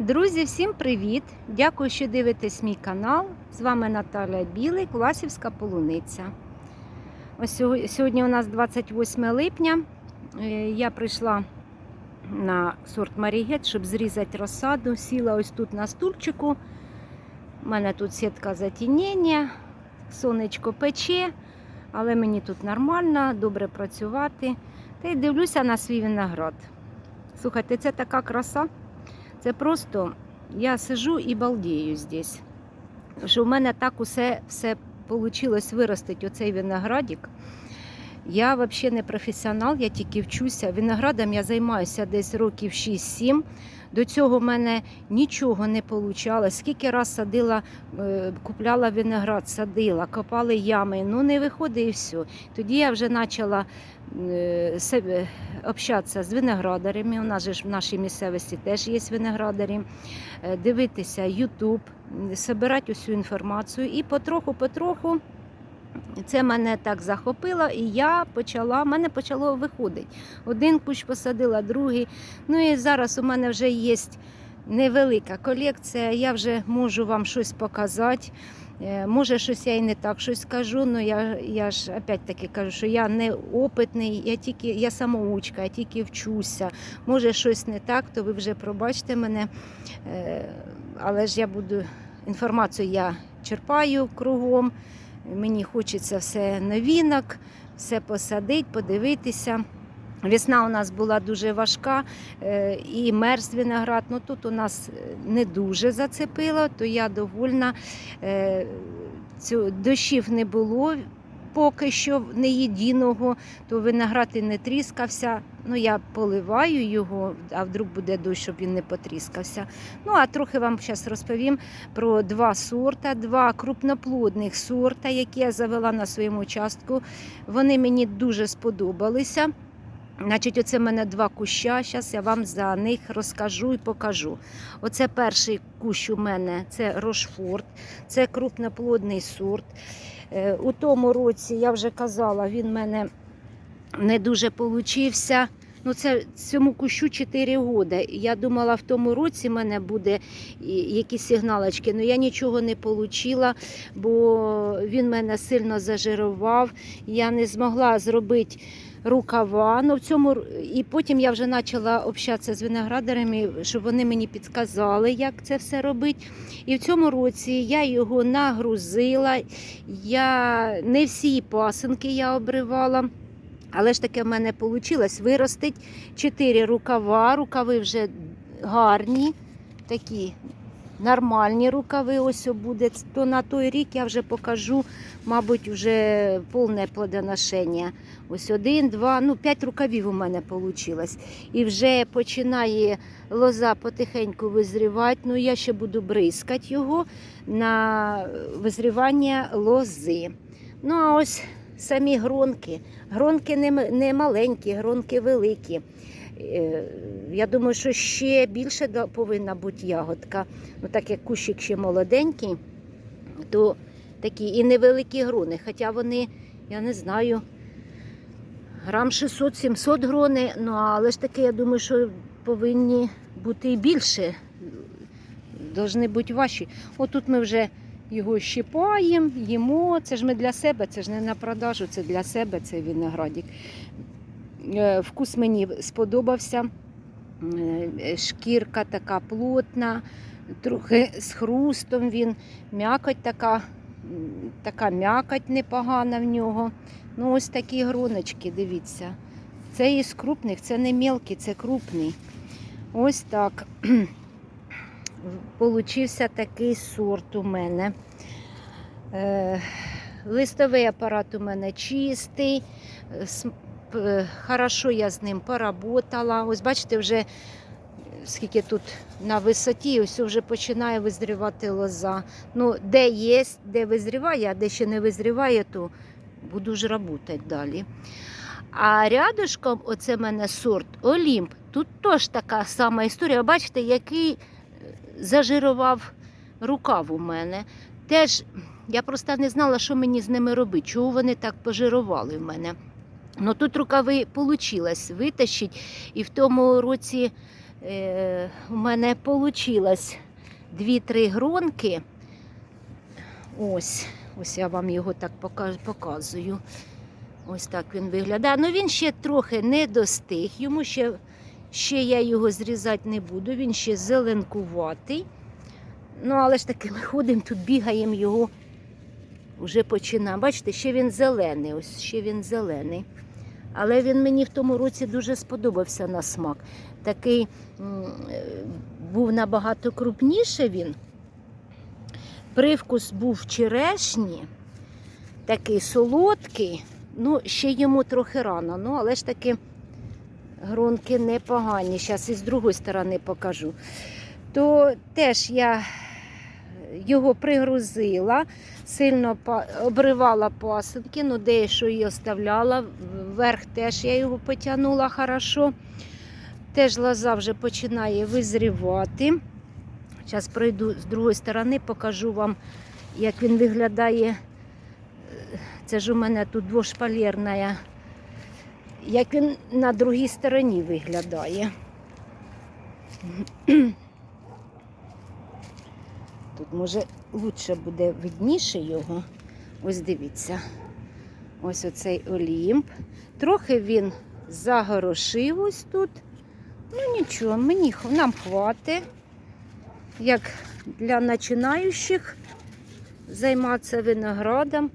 Друзі, всім привіт! Дякую, що дивитесь мій канал. З вами Наталя Білий, Класівська полуниця. Ось сьогодні у нас 28 липня. Е, Я прийшла на сорт Марігет, щоб зрізати розсаду. Сіла ось тут на стульчику. У мене тут сітка затінення, сонечко пече, але мені тут нормально, добре працювати. Та й дивлюся на свій виноград. Слухайте, це така краса. Це просто я сижу і балдію здесь. Що в мене так усе все вийшло виростити оцей виноградик. Я взагалі не професіонал, я тільки вчуся. Виноградом я займаюся десь років 6-7. До цього в мене нічого не вийшло. Скільки раз садила, е, купляла виноград, садила, копали ями, ну не виходить і все. Тоді я вже почала е, общатися з виноградарями. У нас же ж в нашій місцевості теж є виноградарі. Е, Дивитися YouTube, збирати усю інформацію і потроху-потроху. Це мене так захопило, і я почала, мене почало виходити. Один кущ посадила, другий. Ну і зараз у мене вже є невелика колекція. Я вже можу вам щось показати. Е, Може, щось я і не так щось скажу, але я, я ж опять-таки кажу, що я не опитний, я тільки я самоучка, я тільки вчуся. Може, щось не так, то ви вже пробачте мене. Е, Але ж я буду інформацію я черпаю кругом. Мені хочеться все новинок, все посадити, подивитися. Весна у нас була дуже важка е, і мерз виноград. Ну тут у нас е, не дуже зацепило, то я довольна. Е, дощів не було поки що не єдиного, то виноград і не тріскався. Ну, я поливаю його, а вдруг буде дощ, щоб він не потріскався. Ну, а трохи вам зараз розповім про два сорта, два крупноплодних сорта, які я завела на своєму участку. Вони мені дуже сподобалися. Значить, оце в мене два куща. Зараз я вам за них розкажу і покажу. Оце перший кущ у мене це Рошфорд, це крупноплодний сорт. Е, У тому році я вже казала, він в мене не дуже получився. Ну, це цьому кущу 4 роки. Я думала, в тому році в мене буде якісь сигналочки, але я нічого не отримала, бо він мене сильно зажирував. Я не змогла зробити рукава. Ну, в цьому... І потім я вже почала общатися з виноградарями, щоб вони мені підказали, як це все робити. І в цьому році я його нагрузила. Я... Не всі пасинки я обривала. Але ж таке в мене вийшло виростить 4 рукава. Рукави вже гарні, такі нормальні рукави. Ось буде. То на той рік я вже покажу, мабуть, вже повне плодоношення. Ось один, два, ну п'ять рукавів у мене вийшло. І вже починає лоза потихеньку визрівати. Ну я ще буду бризкати його на визрівання лози. Ну а ось самі гронки. Гронки не, маленькі, гронки великі. Е, Я думаю, що ще більше повинна бути ягодка. Ну, так як кущик ще молоденький, то такі і невеликі грони. Хоча вони, я не знаю, грам 600-700 грони, ну але ж таки, я думаю, що повинні бути і більше. Должны бути ваші. Отут ми вже його щипаємо, їмо. Це ж ми для себе, це ж не на продажу, це для себе цей виноградик. Е, Вкус мені сподобався. Е, Шкірка така плотна, трохи з хрустом він, м'якоть така, така м'якоть непогана в нього. Ну, ось такі гроночки, дивіться. Це із крупних, це не мелкий, це крупний. Ось так. Получився такий сорт у мене. Е, листовий апарат у мене чистий. е, Хорошо я з ним поработала. Ось бачите, вже скільки тут на висоті, ось вже починає визрівати лоза. Ну, де є, де визріває, а де ще не визріває, то буду ж працювати далі. А рядышком оце в мене сорт Олімп. Тут теж така сама історія. Бачите, який зажирував рукав у мене. Теж я просто не знала, що мені з ними робити, чого вони так пожирували в мене. Ну тут рукави вийшло витащити, і в тому році Е, у мене вийшло 2-3 гронки. Ось, ось я вам його так показую. Ось так він виглядає. Ну він ще трохи не достиг. Йому ще, ще я його зрізати не буду, він ще зеленкуватий. Ну, але ж таки ми ходимо тут, бігаємо його. Вже починаємо. Бачите, ще він зелений, ось ще він зелений. Але він мені в тому році дуже сподобався на смак. Такий е, був набагато крупніше він. Привкус був черешні, такий солодкий. Ну, ще йому трохи рано, ну, але ж таки гронки непогані. Зараз із другої сторони покажу. То теж я його пригрузила, сильно обривала пасинки, ну дещо її оставляла. Вверх теж я його потягнула хорошо. Теж лоза вже починає визрівати. Зараз пройду з другої сторони, покажу вам, як він виглядає. Це ж у мене тут двошпалерна. Як він на другій стороні виглядає. Тут може лучше буде видніше його. Ось дивіться. Ось оцей олімп. Трохи він загорошив ось тут. Ну нічого, мені нам хватить, як для починаючих займатися виноградом,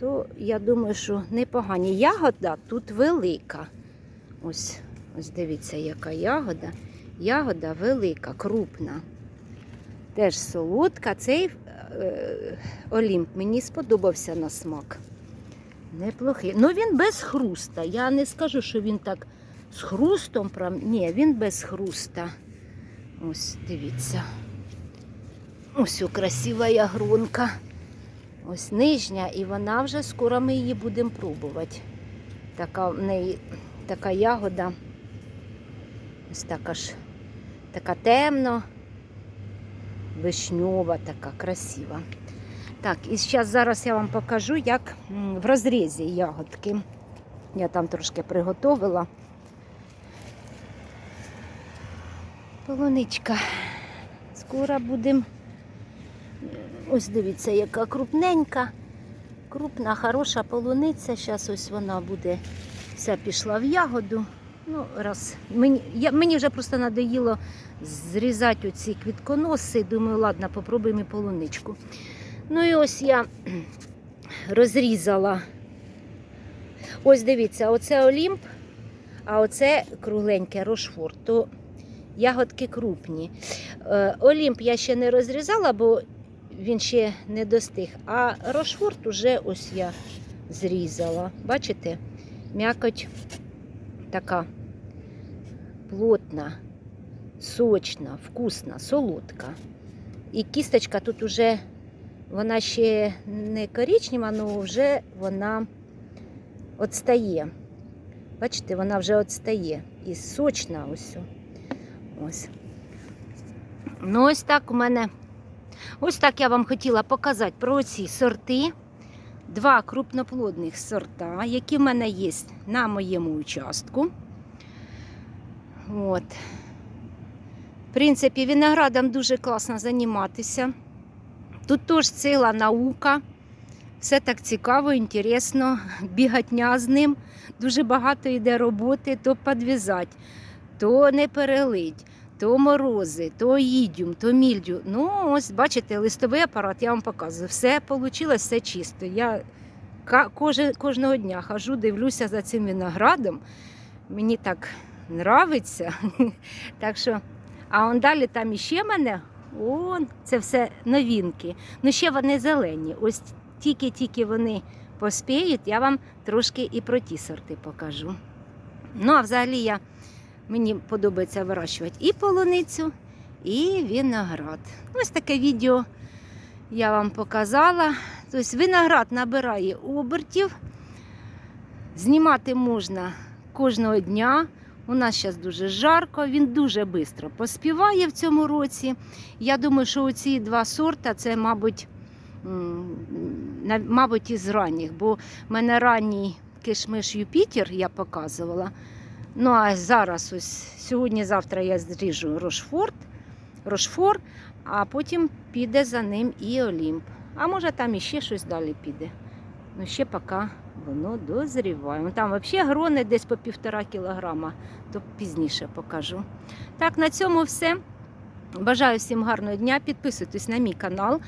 то я думаю, що непогані. Ягода тут велика. Ось, ось дивіться, яка ягода. Ягода велика, крупна. Теж солодка. Цей е, олімп мені сподобався на смак. Неплохий. Ну він без хруста. Я не скажу, що він так з хрустом. прям. Ні, він без хруста. Ось, дивіться. Ось красива ягронка. Ось нижня, і вона вже скоро ми її будемо пробувати. Така в неї така ягода. Ось така ж така темно, вишньова, така красива. Так, і зараз зараз я вам покажу, як в розрізі ягодки. Я там трошки приготовила. Полуничка. Скоро будемо. Ось дивіться, яка крупненька, крупна, хороша полуниця. Зараз ось вона буде вся пішла в ягоду. Ну, раз. Мені, я, мені вже просто надоїло зрізати оці квітконоси. Думаю, ладно, попробуємо і полуничку. Ну і ось я розрізала. Ось дивіться, оце Олімп, а оце кругленьке рошфор. То ягодки крупні. Е, Олімп я ще не розрізала, бо він ще не достиг. А рошфорт уже ось я зрізала. Бачите? М'якоть така плотна, сочна, вкусна, солодка. І кісточка тут уже вона ще не коричнева, але вже вона відстає. Бачите, вона вже відстає. І сочна ось. Ось. Ну, ось так у мене. Ось так я вам хотіла показати про ці сорти. Два крупноплодних сорта, які в мене є на моєму участку. От. В принципі, виноградом дуже класно займатися. Тут теж ціла наука. Все так цікаво, інтересно, бігатня з ним. Дуже багато йде роботи, то підв'язати, то не перелить, то морози, то їдюм, то мільдю. Ну, ось бачите, листовий апарат, я вам показую. Все вийшло, все чисто. Я кожного дня хожу, дивлюся за цим виноградом. Мені так нравиться. так що, а он далі там іще мене. Он, це все новинки. Ну ще вони зелені. Ось тільки-тільки вони поспіють, я вам трошки і про ті сорти покажу. Ну, а взагалі я, мені подобається вирощувати і полуницю, і виноград. Ось таке відео я вам показала. Тобто виноград набирає обертів. Знімати можна кожного дня. У нас зараз дуже жарко, він дуже швидко поспіває в цьому році. Я думаю, що оці два сорта це, мабуть, мабуть, із ранніх, бо в мене ранній кишмиш Юпітер я показувала. Ну а зараз ось сьогодні-завтра я зріжу Рошфорд, Рошфор, а потім піде за ним і Олімп. А може там іще щось далі піде. Ну ще поки воно дозріває. Ну, Там взагалі грони десь по півтора кілограма, то пізніше покажу. Так, на цьому все. Бажаю всім гарного дня. Підписуйтесь на мій канал.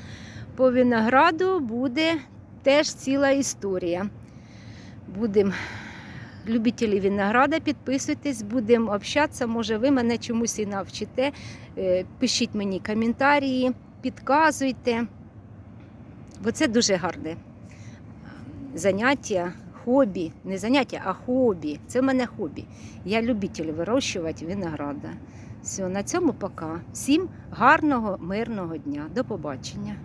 По винограду буде теж ціла історія. Будемо любителі винограда, підписуйтесь, будемо общатися. Може, ви мене чомусь і навчите. Е, Пишіть мені коментарі, підказуйте. Бо це дуже гарне заняття, хобі. Не заняття, а хобі. Це в мене хобі. Я любитель вирощувати винограда. Все, на цьому пока. Всім гарного, мирного дня. До побачення.